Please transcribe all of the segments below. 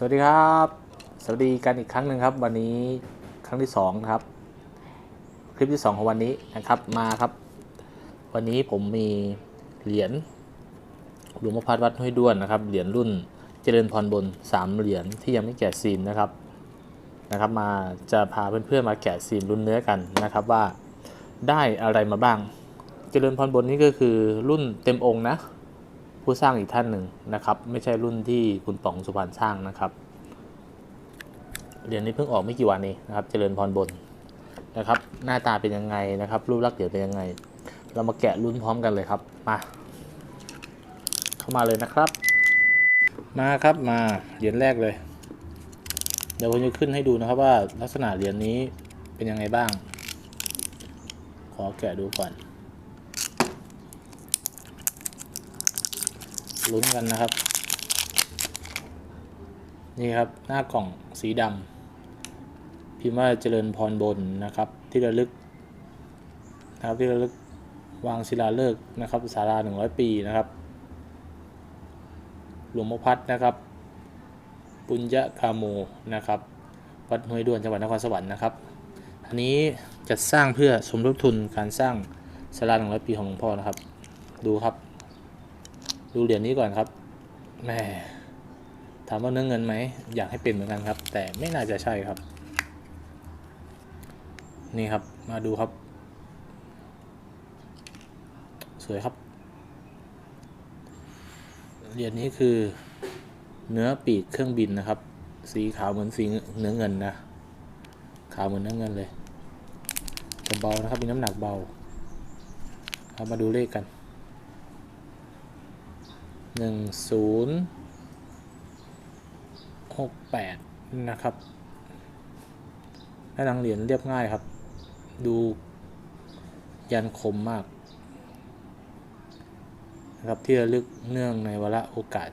สวัสดีครับ สวัสดีกันอีกครั้งหนึ่งครับ วันนี้ครั้งที่สองครับ คลิปที่สองของวันนี้นะครับมาครับ วันนี้ผมมีเหรียญหลวงพ่อพัดวัดห้วยด้วนนะครับเหรียญรุ่นเจริญพรบนสามเหรียญที่ยังไม่แกะซีนนะครับนะครับ มาจะพาเพื่อนๆมาแกะซีนรุ่นเนื้อกันนะครับว่าได้อะไรมาบ้าง เจริญพรบนนี่ก็คือรุ่นเต็มองค์นะ ผู้สร้างอีกท่านหนึ่งนะครับ ไม่ใช่รุ่นที่คุณป๋องสุพรรณสร้างนะครับเหรียญนี้เพิ่งออกไม่กี่วันนี้นะครับ เจริญพรบนนะครับ หน้าตาเป็นยังไงนะครับ รูปลักษณ์เหรียญเป็นยังไง เรามาแกะรุ่นพร้อมกันเลยครับมาเข้ามาเลยนะครับ มาครับมาเหรียญแรกเลย เดี๋ยวผมจะขึ้นให้ดูนะครับว่าลักษณะเหรียญนี้เป็นยังไงบ้าง ขอแกะดูก่อน ลุ้นกันนะครับ นี่ครับหน้ากล่องสีดำพิมพ์ว่าเจริญพรบนนะครับ ที่ระลึกนะครับที่ระลึกวางศิลาฤกษ์นะครับศาลา100ปีนะครับ หลวงพ่อพัดนะครับ ปุญญคาโมนะครับวัดห้วยด้วนจังหวัดนครสวรรค์นะครับ อันนี้จะสร้างเพื่อสมทบทุนการสร้างศาลา100ปีของหลวงพ่อนะครับ ดูครับ ดูเหรียญนี้ก่อนครับแหม่ถามว่าเนื้อเงินไหม อยากให้เป็นเหมือนกันครับ แต่ไม่น่าจะใช่ครับ นี่ครับมาดูครับ สวยครับ เหรียญนี้คือเนื้อปีกเครื่องบินนะครับ สีขาวเหมือนสีเนื้อเงินนะ ขาวเหมือนเนื้อเงินเลยแต่เบานะครับมีน้ำหนักเบา เอามาดูเลขกัน หนึ่งศูนย์หกแปดนะครับหน้าหนังเหรียญเรียบง่ายครับ ดูยันคมมากนะครับที่ระลึกเนื่องในวาระโอกาส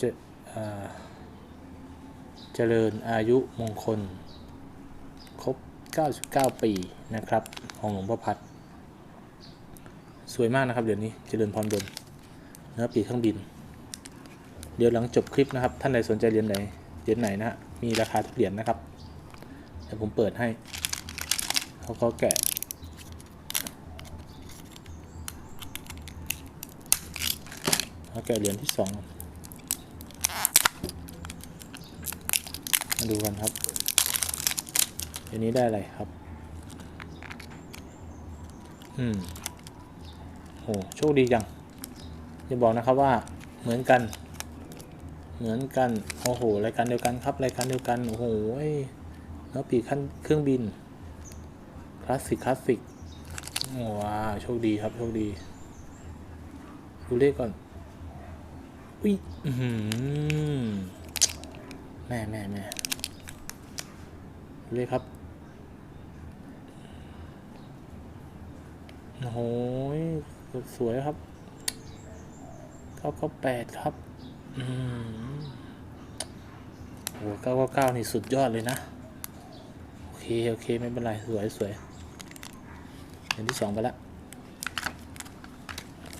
จเอ่อเจริญอายุมงคล ครบ 99 ปีนะครับ ของหลวงพ่อพัด สวยมากนะครับ เดี๋ยวนี้เจริญพรบน เนื้อปีกเครื่องบิน เดี๋ยวหลังจบคลิปนะครับ ท่านใดสนใจเหรียญไหนเหรียญไหนนะฮะมีราคาทุกเหรียญนะครับเดี๋ยวผมเปิดให้เขาก็แกะเขาแกะเหรียญที่สองมาดูกันครับเหรียญนี้ได้อะไรครับ อืม โห โชคดีจัง จะบอกนะครับว่าเหมือนกัน เหมือนกันโอ้โหรายการเดียวกันครับรายการเดียวกันโอ้โหเนื้อปีขั้นเครื่องบินคลาสสิกคลาสสิกว้าวโชคดีครับโชคดีดูเลขก่อนอุ้ยอื้อหือแม่แม่แม่ดูเลขครับโอ้โหสวยครับ เก้าเก้าแปดครับ อืมโอ้เก้าเก้าเก้านี่สุดยอดเลยนะ โอเค โอเค ไม่เป็นไร สวยสวยอันที่สองไปแล้ว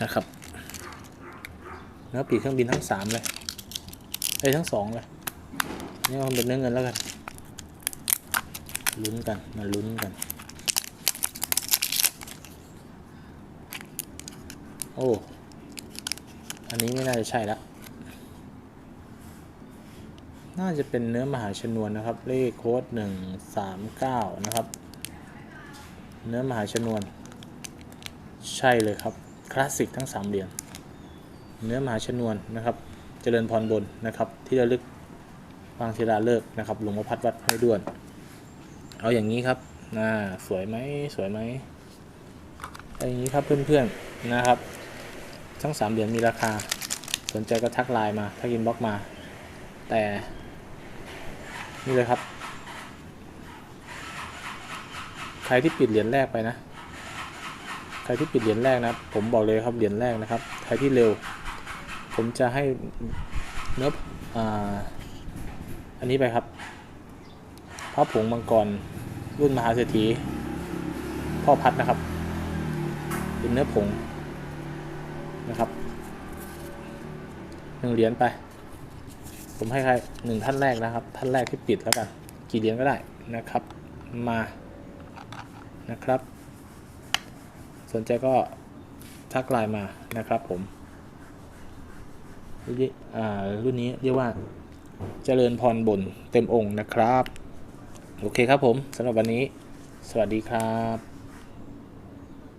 นะครับเนื้อปีกเครื่องบินทั้งสามเลยไอ้ยทั้งสองเลยนี่มันเป็นเนื้อเงินแล้วกัน ลุ้นกัน มาลุ้นกัน โอ้ อันนี้ไม่น่าจะใช่ละ น่าจะเป็นเนื้อมหาชนวนนะครับ เลขโค้ดหนึ่งสามเก้านะครับ เนื้อมหาชนวน ใช่เลยครับ คลาสสิกทั้งสามเหรียญ เนื้อมหาชนวนนะครับ เจริญพรบนนะครับ ที่ระลึกวางศิลาฤกษ์นะครับ หลวงพ่อพัดวัดห้วยด้วน เอาอย่างนี้ครับน่าสวยไหมสวยไหมอาอย่างนี้ครับเพื่อนๆนะครับ ทั้งสามเหรียญมีราคา สนใจก็ทักไลน์มา ทักอินบ็อกมา แต่นี่เลยครับ ใครที่ปิดเหรียญแรกไปนะ ใครที่ปิดเหรียญแรกนะ ผมบอกเลยครับเหรียญแรกนะครับ ใครที่เร็ว ผมจะให้เนื้ออ่าอันนี้ไปครับพระผงมังกรรุ่นมหาเศรษฐีพ่อพัดนะครับ เป็นเนื้อผง นะครับหนึ่งเหรียญไป ผมให้ใครหนึ่งท่านแรกนะครับ ท่านแรกที่ปิดแล้วกัน กี่เหรียญก็ได้นะครับ มานะครับ สนใจก็ทักไลน์มานะครับผมรุ่นนี้อ่ารุ่นนี้เรียกว่าเจริญพรบนเต็มองค์นะครับ โอเคครับผมสำหรับวันนี้ สวัสดีครับ